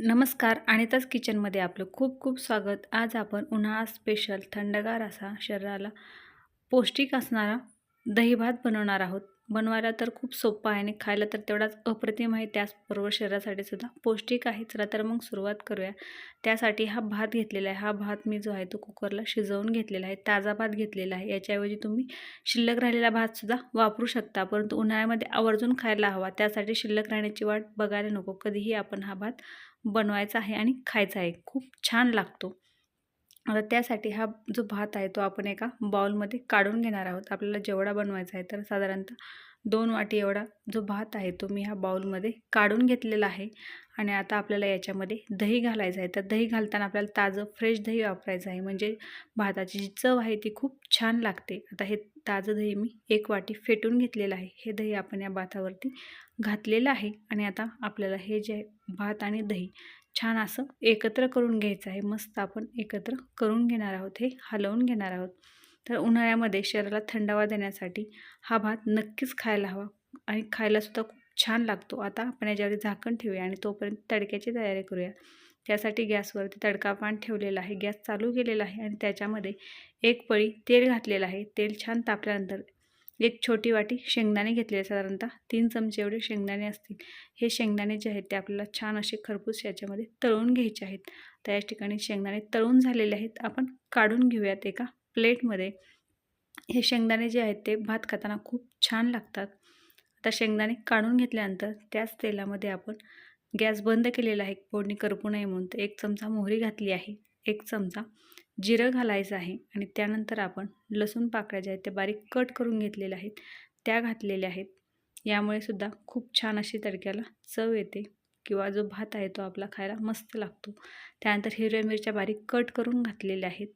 नमस्कार अनिताच किचनमध्ये आपलं खूप खूप स्वागत. आज आपण उन्हाळा स्पेशल थंडगार असा शरीराला पौष्टिक असणारा दही भात बनवणार आहोत. बनवायला तर खूप सोपं आहे आणि खायला तर तेवढाच अप्रतिम आहे. त्याचबरोबर शरीरासाठी सुद्धा पौष्टिक आहे. चला तर मग सुरुवात करूया. त्यासाठी हा भात घेतलेला आहे. हा भात मी जो आहे तो कुकरला शिजवून घेतलेला आहे. ताजा भात घेतलेला आहे. याच्याऐवजी तुम्ही शिल्लक राहिलेला भातसुद्धा वापरू शकता. परंतु उन्हाळ्यामध्ये आवर्जून खायला हवा. त्यासाठी शिल्लक राहण्याची वाट बघायला नको. कधीही आपण हा भात बनवायचा आहे आणि खायचा आहे. खूप छान लागतो. आता त्यासाठी हा जो भात आहे तो आपण एका बाउलमध्ये काढून घेणार आहोत. आपल्याला जेवढा बनवायचा आहे तर साधारणतः दोन वाटी एवढा जो भात आहे तो मी ह्या बाउलमध्ये काढून घेतलेला आहे. आणि आता आपल्याला याच्यामध्ये दही घालायचं आहे. तर दही घालताना आपल्याला ताजं फ्रेश दही वापरायचं आहे. म्हणजे भाताची जी चव आहे ती खूप छान लागते. आता हे ताजं दही मी एक वाटी फेटून घेतलेलं आहे. हे दही आपण या भातावरती घातलेलं आहे. आणि आता आपल्याला हे जे भात आणि दही छान असं एकत्र करून घ्यायचं आहे. मस्त आपण एकत्र करून घेणार आहोत हे हलवून घेणार आहोत. तर उन्हाळ्यामध्ये शरीराला थंडावा देण्यासाठी हा भात नक्कीच खायला हवा आणि खायलासुद्धा खूप छान लागतो. आता आपण याच्यावर झाकण ठेवूया आणि तोपर्यंत तडक्याची तयारी करूया. त्यासाठी गॅसवरती तडका पान ठेवलेला आहे. गॅस चालू केलेला आहे आणि त्याच्यामध्ये एक पळी तेल घातलेलं आहे. तेल छान तापल्यानंतर एक छोटी वाटी शेंगदाणे घेतलेले साधारणतः तीन चमचे एवढे शेंगदाणे असतील. हे शेंगदाणे जे आहेत ते आपल्याला छान असे खरपूस याच्यामध्ये तळून घ्यायचे आहेत. तर या ठिकाणी शेंगदाणे तळून झालेले आहेत. आपण काढून घेऊयात एका प्लेटमध्ये. हे शेंगदाणे जे आहेत ते भात खाताना खूप छान लागतात. आता शेंगदाणे काढून घेतल्यानंतर त्याच तेलामध्ये आपण गॅस बंद केलेला आहे. फोडणी करपू नये म्हणून. एक चमचा मोहरी घातली आहे. एक चमचा जिरं घालायचं आहे आणि त्यानंतर आपण लसूण पाकळ्या ज्या आहेत त्या बारीक कट करून घेतलेल्या आहेत त्या घातलेल्या आहेत. यामुळे सुद्धा खूप छान अशी तडक्याला चव येते किंवा जो भात आहे तो आपला खायला मस्त लागतो. त्यानंतर हिरव्या मिरच्या बारीक कट करून घातलेल्या आहेत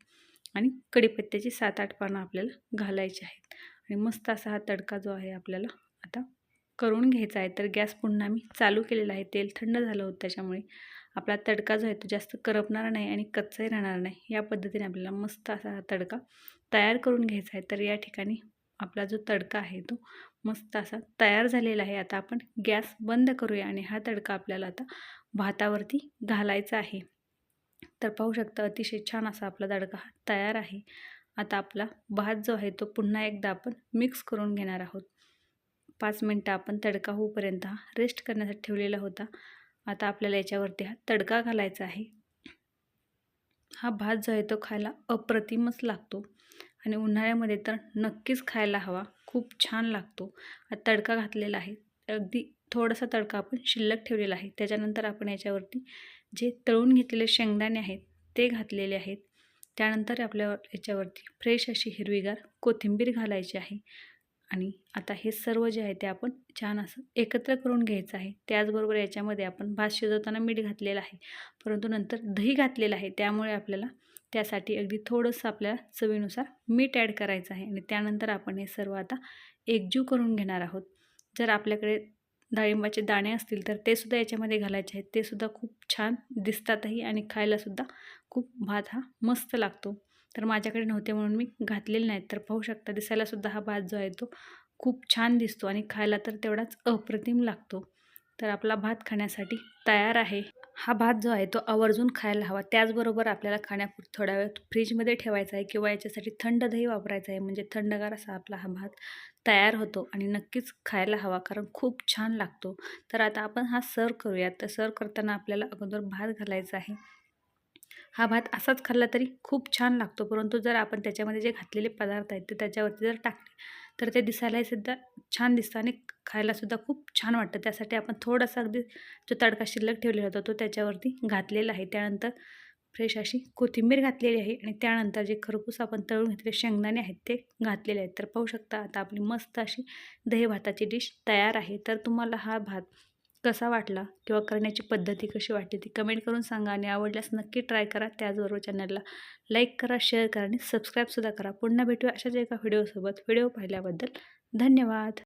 आणि कढीपत्त्याची सात आठ पानं आपल्याला घालायची आहेत. आणि मस्त असा हा तडका जो आहे आपल्याला आता करून घ्यायचा आहे. तर गॅस पुन्हा मी चालू केलेला आहे. तेल थंड झालं होतं त्याच्यामुळे आपला तडका जो आहे तो जास्त करपणार नाही आणि कच्चाही राहणार नाही. या पद्धतीने आपल्याला मस्त असा हा तडका तयार करून घ्यायचा आहे. तर या ठिकाणी आपला जो तडका आहे तो मस्त असा तयार झालेला आहे. आता आपण गॅस बंद करूया आणि हा तडका आपल्याला आता भातावरती घालायचा आहे. तर पाहू शकता अतिशय छान असा आपला तडका हा तयार आहे. आता आपला भात जो आहे तो पुन्हा एकदा आपण मिक्स करून घेणार आहोत. पाच मिनटं आपण तडका होऊपर्यंत हा रेस्ट करण्यासाठी ठेवलेला होता. आता आपल्याला याच्यावरती हा तडका घालायचा आहे. हा भात जो आहे तो खायला अप्रतिमच लागतो आणि उन्हाळ्यामध्ये तर नक्कीच खायला हवा. खूप छान लागतो. तडका घातलेला आहे. अगदी थोडासा तडका आपण शिल्लक ठेवलेला आहे. त्याच्यानंतर आपण याच्यावरती जे तळून घेतलेले शेंगदाणे आहेत ते घातलेले आहेत. त्यानंतर आपल्या याच्यावरती फ्रेश अशी हिरवीगार कोथिंबीर घालायची आहे. आणि आता हे सर्व जे आहे ते आपण छान असं एकत्र करून घ्यायचं आहे. त्याचबरोबर याच्यामध्ये आपण भात शिजवताना मीठ घातलेलं आहे. परंतु नंतर दही घातलेलं आहे. त्यामुळे आपल्याला त्यासाठी अगदी थोडंसं आपल्याला चवीनुसार मीठ ॲड करायचं आहे. आणि त्यानंतर आपण हे सर्व आता एकजीव करून घेणार आहोत. जर आपल्याकडे डाळिंबाचे दाणे असतील तर ते सुद्धा याच्यामध्ये घालायचे आहेत. ते सुद्धा खूप छान दिसतातही आणि खायलासुद्धा खूप भात हा मस्त लागतो. तर माझ्याकडे नव्हते म्हणून मी घातलेले नाहीत. तर पाहू शकता दिसायलासुद्धा हा भात जो आहे तो खूप छान दिसतो आणि खायला तर तेवढाच अप्रतिम लागतो. तर आपला भात खाण्यासाठी तयार आहे. हा भात जो आहे तो आवर्जून खायला हवा. त्याचबरोबर आपल्याला खाण्यापूर थोड्या वेळ फ्रीजमध्ये ठेवायचा आहे किंवा याच्यासाठी थंड दही वापरायचं आहे. म्हणजे थंडगार असा आपला हा भात तयार होतो आणि नक्कीच खायला हवा कारण खूप छान लागतो. तर आता आपण हा सर्व करूयात. तर सर्व करताना आपल्याला अगोदर भात घालायचा आहे. हा भात असाच खाल्ला तरी खूप छान लागतो. परंतु जर आपण त्याच्यामध्ये जे घातलेले पदार्थ आहेत ते त्याच्यावरती जर टाकले तर ते दिसायलाही सुद्धा छान दिसतं आणि खायलासुद्धा खूप छान वाटतं. त्यासाठी आपण थोडासा अगदी जो तडका शिल्लक ठेवलेला होता तो त्याच्यावरती घातलेला आहे. त्यानंतर फ्रेश अशी कोथिंबीर घातलेली आहे आणि त्यानंतर जे खरपूस आपण तळून घेतलेले शेंगदाणे आहेत ते घातलेले आहेत. तर पाहू शकता आता आपली मस्त अशी दही भाताची डिश तयार आहे. तर तुम्हाला हा भात कसा वाटला किंवा करण्याची पद्धती कशी वाटली ती कमेंट करून सांगा आणि आवडल्यास नक्की ट्राय करा त्याचबरोबर चॅनलला लाईक करा शेअर करा आणि सबस्क्राईबसुद्धा करा. पुन्हा भेटूया अशाच एका व्हिडिओसोबत व्हिडिओ पाहिल्याबद्दल धन्यवाद.